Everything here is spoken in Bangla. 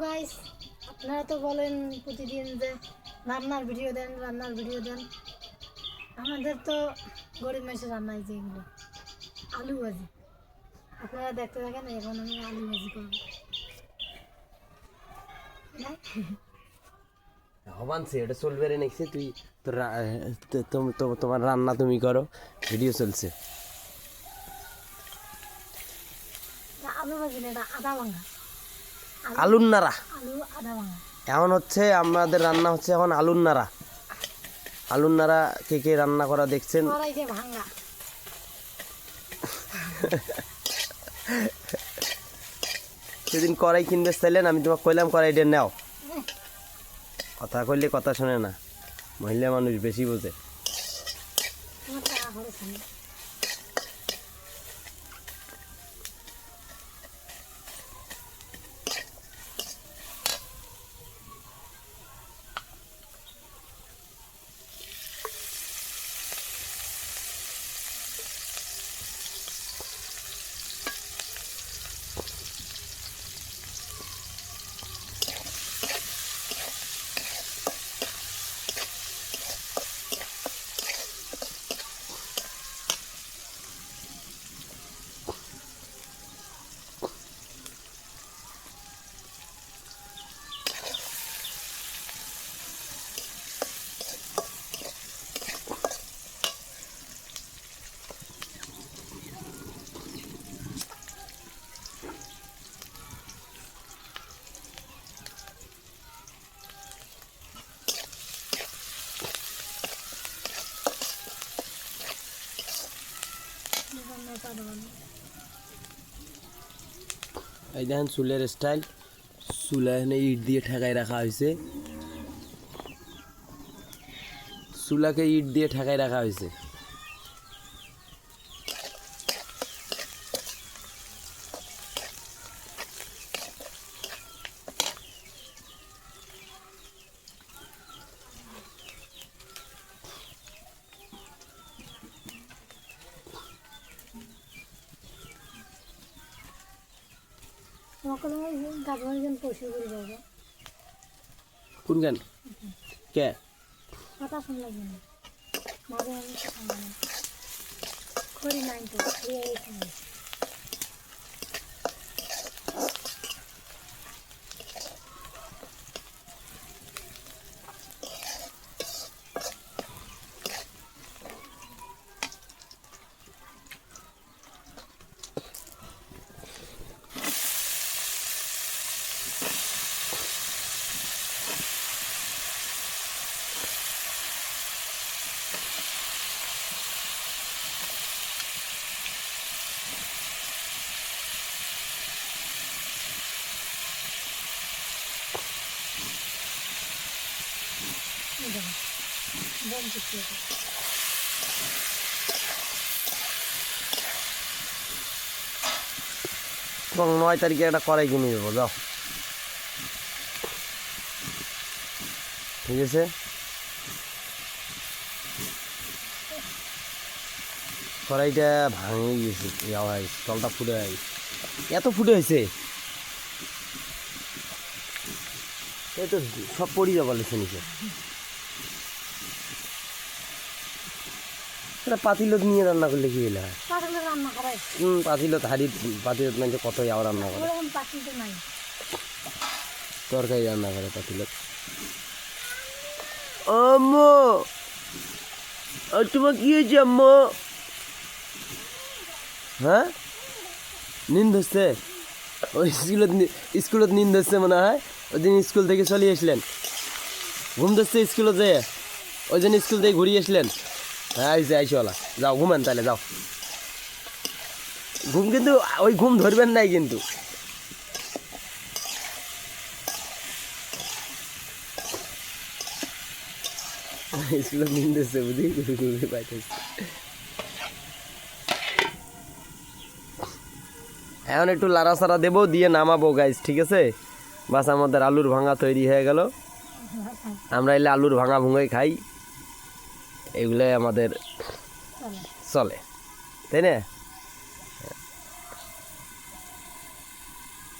গাইস আপনারা তো বলেন প্রতিদিন যে রান্নার ভিডিও দেন রান্নার ভিডিও দেন। আমাদের তো গরিব মানুষের রান্না হয়েছে এগুলো। আলু ভাজি। আপনারা দেখতে থাকেন এখন আমি আলু ভাজি করব। হ্যাঁ? হবানছে এটা চলবে রে নেক্সট তুই তো- তোমার রান্না তুমি করো। ভিডিও চলছে। আলু ভাজি না আদা ভাঙা। আলুর নাড়া। এখন হচ্ছে আমাদের রান্না হচ্ছে এখন আলুর নাড়া। আলুর নাড়া কে কে রান্না করা দেখছেন? সেদিন কড়াই কিনতে চাইলেন আমি তোমাকে কইলাম কড়াইটা নাও। কথা কইলে কথা শোনে না। মহিলা মানুষ বেশি বোঝে। এই দেখেন চুলের স্টাইল চুলা এখানে ইট দিয়ে ঠেকাই রাখা হয়েছে। চুলাকে ইট দিয়ে ঠেকাই রাখা হয়েছে। কোন গান কে কথা শুন লাগবে না মাঝে মাঝে কথা শুনবে না খড়ি নাই তো এবং নয় তারিখে একটা কড়াই কিনে দেবো, যাও। ঠিক আছে? কড়াইটা ভাঙে গেছে ইয়া তলটা ফুটে হয় এত ফুটে হয়েছে? এই তো সব পড়ি যাব লিখে নিচে সেটা পাতিলত নিয়ে রান্না করলে কি হলে হয় হুম পাতিলত হাড়ি পাতিলত মানে কত যাও রান্না করে। তরকারি রান্না করে পাতিলত। আম্মু! তোমার কি হয়েছে আম্মু? হ্যাঁ? নিন ধরছে ওই স্কুলত স্কুলত নিন ধরছে মনে হয়? ওই দিন স্কুল থেকে চলে আসলেন। ঘুম ধরছে স্কুলত ওই দিন স্কুল থেকে ঘুরিয়ে আসলেন। হ্যাঁ যাও তাহলে, যাও। ঘুম কিন্তু, ওই ঘুম ধরবেন নাই কিন্তু। এখন একটু লাড়া সারা দেবো, দিয়ে নামাবো গাইজ ঠিক আছে? বাস আমাদের আলুর ভাঙা তৈরি হয়ে গেল। আমরা এলে আলুর ভাঙা ভুঙাই খাই। এগুলোই আমাদের চলে। তাই না?